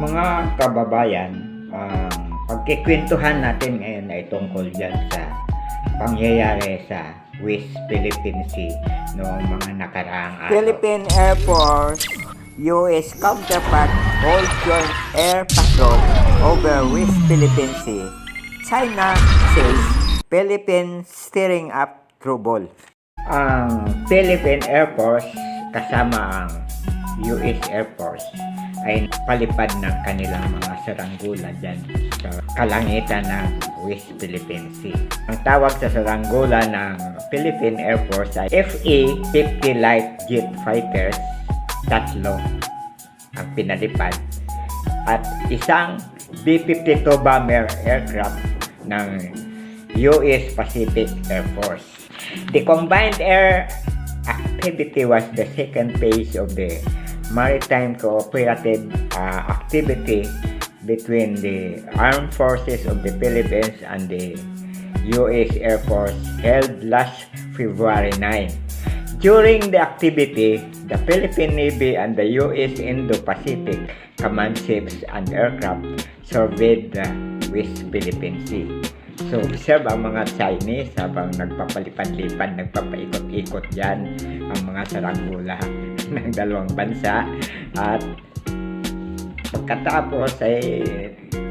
Mga kababayan, ang pagkikwentuhan natin ngayon ay tungkol dyan sa pangyayari sa West Philippine Sea noong mga nakaraang araw. Philippine Air Force U.S. counterpart hold joint air patrol over West Philippine Sea. China says Philippines stirring up trouble. Ang Philippine Air Force kasama ang US Air Force ay palipad ng kanilang mga saranggula dyan sa kalangitan ng West Philippine Sea. Ang tawag sa saranggula ng Philippine Air Force ay FA-50 Light Jet Fighters, tatlo ang pinalipad at isang B-52 bomber aircraft ng US Pacific Air Force. The combined air activity was the second phase of the maritime cooperative uh, activity between the armed forces of the Philippines and the U.S. Air Force held last February 9. During the activity, the Philippine Navy and the U.S. Indo-Pacific command ships and aircraft surveyed the West Philippine Sea. So, observe ang mga Chinese habang nagpapalipad-lipad, nagpapaikot-ikot dyan ang mga saranggula ng dalawang bansa. At pagkatapos ay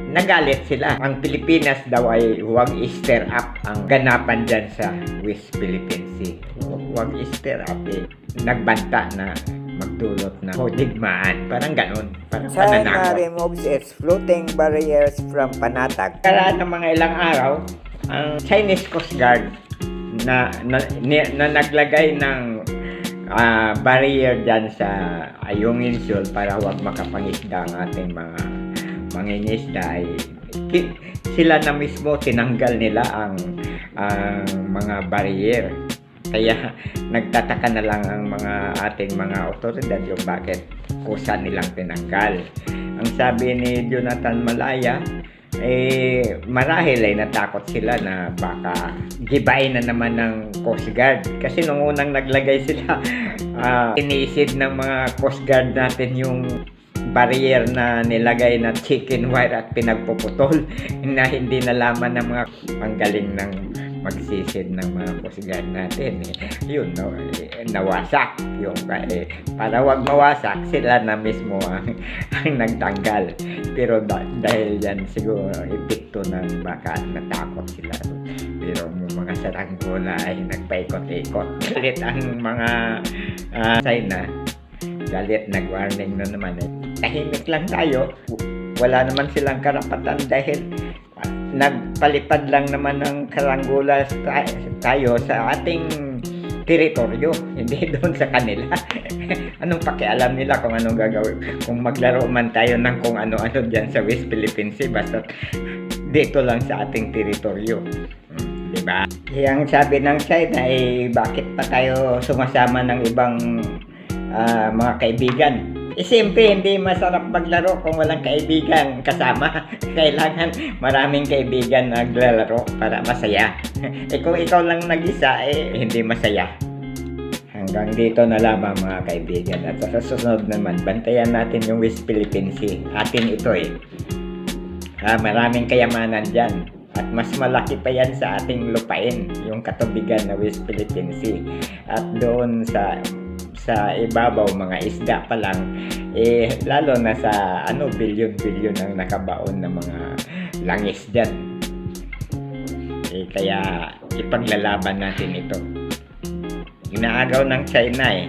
nagalit sila. Ang Pilipinas daw ay huwag i-stir up ang ganapan dyan sa West Philippine Sea. Huwag i-stir up eh. Nagbanta na magdulot na digmaan. Parang ganun. Parang China pananakot. removes its floating barriers from Panatag. Karaan ng mga ilang araw, ang Chinese Coast Guard na, na, ni- na naglagay ng ah, barrier dyan sa Ayungin Shoal para huwag makapangisda ang ating mga mangingisda ay sila na mismo tinanggal nila ang ang mga barrier. Kaya nagtataka na lang ang mga ating mga otoridad yung bakit kusa nilang tinanggal. Ang sabi ni Jonathan Malaya, eh, marahil ay natakot sila na baka gibain na naman ng Coast Guard. Kasi nung unang naglagay sila, uh, inisid ng mga Coast Guard natin yung barrier na nilagay na chicken wire at pinagpuputol na hindi nalaman ng mga panggaling ng magsisid ng mga Guard natin. Eh. Yun, no, eh, nawasak. Yung, eh, para wag mawasak, sila na mismo ang, ang nagtanggal. Pero da- dahil yan siguro epekto ng baka natakot sila. Pero yung mga saranggola ay nagpaikot-ikot. Galit ang mga ah, China. Galit, nag-warning na naman. Eh. Tahimik lang tayo. Wala naman silang karapatan dahil ah, nagpalipad lang naman ng karanggula tayo sa ating teritoryo, hindi doon sa kanila. anong pakialam nila kung anong gagawin? Kung maglaro man tayo ng kung ano-ano dyan sa West Philippine Sea, basta dito lang sa ating teritoryo. Hmm, Diba? Yang sabi ng China ay bakit pa tayo sumasama ng ibang ah, mga kaibigan? Eh, siyempre, hindi masarap maglaro kung walang kaibigan kasama. Kailangan maraming kaibigan naglalaro para masaya. eh, kung ikaw lang nag-isa, eh, hindi masaya. Hanggang dito na lamang mga kaibigan. At sa susunod naman, bantayan natin yung West Philippine Sea. Atin ito eh. Ah, maraming kayamanan dyan. At mas malaki pa yan sa ating lupain, yung katubigan na West Philippine Sea. At doon sa sa ibabaw mga isda pa lang eh lalo na sa ano bilyon-bilyon ang nakabaon ng mga langis diyan. Eh kaya ipaglalaban natin ito. Inaagaw ng China eh